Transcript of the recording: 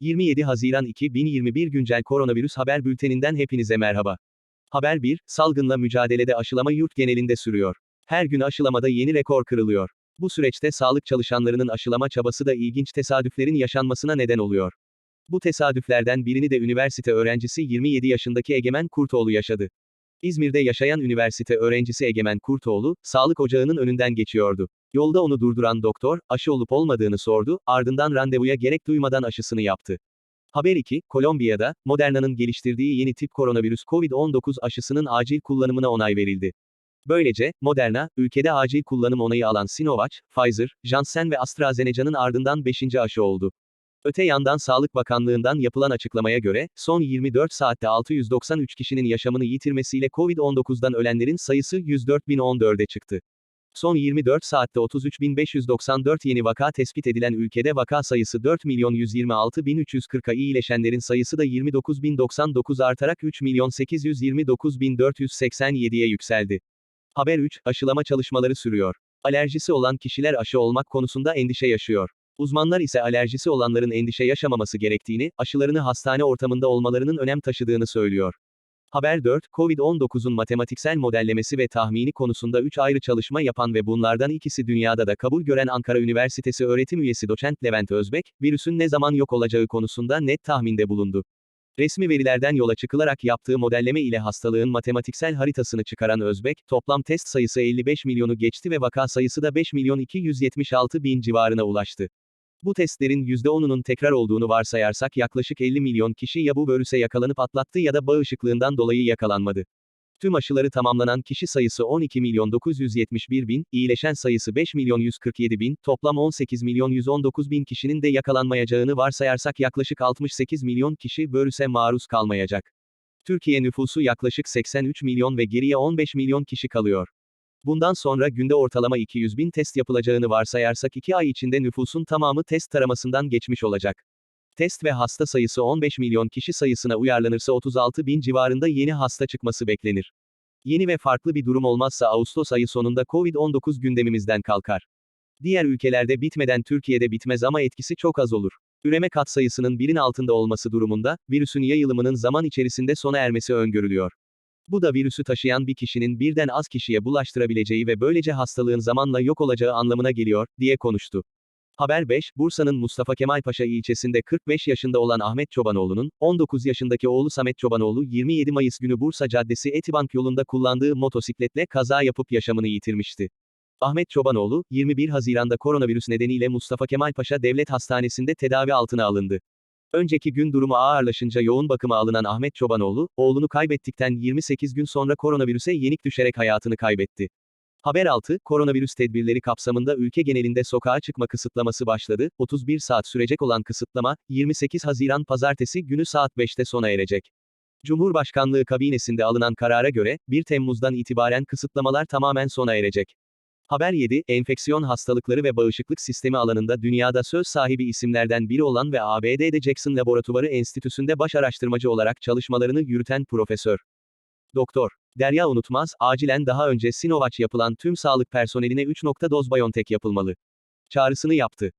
27 Haziran 2021 Güncel Koronavirüs Haber Bülteninden hepinize merhaba. Haber 1, salgınla mücadelede aşılama yurt genelinde sürüyor. Her gün aşılamada yeni rekor kırılıyor. Bu süreçte sağlık çalışanlarının aşılama çabası da ilginç tesadüflerin yaşanmasına neden oluyor. Bu tesadüflerden birini de üniversite öğrencisi 27 yaşındaki Egemen Kurtoğlu yaşadı. İzmir'de yaşayan üniversite öğrencisi Egemen Kurtoğlu, sağlık ocağının önünden geçiyordu. Yolda onu durduran doktor, aşı olup olmadığını sordu, ardından randevuya gerek duymadan aşısını yaptı. Haber 2, Kolombiya'da, Moderna'nın geliştirdiği yeni tip koronavirüs COVID-19 aşısının acil kullanımına onay verildi. Böylece, Moderna, ülkede acil kullanım onayı alan Sinovac, Pfizer, Janssen ve AstraZeneca'nın ardından 5. aşı oldu. Öte yandan Sağlık Bakanlığı'ndan yapılan açıklamaya göre, son 24 saatte 693 kişinin yaşamını yitirmesiyle COVID-19'dan ölenlerin sayısı 104.014'e çıktı. Son 24 saatte 33.594 yeni vaka tespit edilen ülkede vaka sayısı 4.126.340'a iyileşenlerin sayısı da 29.099 artarak 3.829.487'ye yükseldi. Haber 3, aşılama çalışmaları sürüyor. Alerjisi olan kişiler aşı olmak konusunda endişe yaşıyor. Uzmanlar ise alerjisi olanların endişe yaşamaması gerektiğini, aşılarını hastane ortamında olmalarının önem taşıdığını söylüyor. Haber 4, COVID-19'un matematiksel modellemesi ve tahmini konusunda 3 ayrı çalışma yapan ve bunlardan ikisi dünyada da kabul gören Ankara Üniversitesi öğretim üyesi doçent Levent Özbek, virüsün ne zaman yok olacağı konusunda net tahminde bulundu. Resmi verilerden yola çıkılarak yaptığı modelleme ile hastalığın matematiksel haritasını çıkaran Özbek, toplam test sayısı 55 milyonu geçti ve vaka sayısı da 5 milyon 276 bin civarına ulaştı. Bu testlerin %10'unun tekrar olduğunu varsayarsak yaklaşık 50 milyon kişi ya bu virüse yakalanıp atlattı ya da bağışıklığından dolayı yakalanmadı. Tüm aşıları tamamlanan kişi sayısı 12 milyon 971 bin, iyileşen sayısı 5 milyon 147 bin, toplam 18 milyon 119 bin kişinin de yakalanmayacağını varsayarsak yaklaşık 68 milyon kişi virüse maruz kalmayacak. Türkiye nüfusu yaklaşık 83 milyon ve geriye 15 milyon kişi kalıyor. Bundan sonra günde ortalama 200 bin test yapılacağını varsayarsak 2 ay içinde nüfusun tamamı test taramasından geçmiş olacak. Test ve hasta sayısı 15 milyon kişi sayısına uyarlanırsa 36 bin civarında yeni hasta çıkması beklenir. Yeni ve farklı bir durum olmazsa Ağustos ayı sonunda Covid-19 gündemimizden kalkar. Diğer ülkelerde bitmeden Türkiye'de bitmez ama etkisi çok az olur. Üreme katsayısının birin altında olması durumunda, virüsün yayılımının zaman içerisinde sona ermesi öngörülüyor. Bu da virüsü taşıyan bir kişinin birden az kişiye bulaştırabileceği ve böylece hastalığın zamanla yok olacağı anlamına geliyor, diye konuştu. Haber 5, Bursa'nın Mustafa Kemal Paşa ilçesinde 45 yaşında olan Ahmet Çobanoğlu'nun, 19 yaşındaki oğlu Samet Çobanoğlu 27 Mayıs günü Bursa Caddesi Etibank yolunda kullandığı motosikletle kaza yapıp yaşamını yitirmişti. Ahmet Çobanoğlu, 21 Haziran'da koronavirüs nedeniyle Mustafa Kemal Paşa Devlet Hastanesi'nde tedavi altına alındı. Önceki gün durumu ağırlaşınca yoğun bakıma alınan Ahmet Çobanoğlu, oğlunu kaybettikten 28 gün sonra koronavirüse yenik düşerek hayatını kaybetti. Haber 6, koronavirüs tedbirleri kapsamında ülke genelinde sokağa çıkma kısıtlaması başladı. 31 saat sürecek olan kısıtlama, 28 Haziran Pazartesi günü saat 5'te sona erecek. Cumhurbaşkanlığı kabinesinde alınan karara göre, 1 Temmuz'dan itibaren kısıtlamalar tamamen sona erecek. Haber 7, enfeksiyon hastalıkları ve bağışıklık sistemi alanında dünyada söz sahibi isimlerden biri olan ve ABD'de Jackson Laboratuvarı Enstitüsü'nde baş araştırmacı olarak çalışmalarını yürüten Profesör. Doktor. Derya Unutmaz, acilen daha önce Sinovac yapılan tüm sağlık personeline 3 nokta doz BioNTech yapılmalı. Çağrısını yaptı.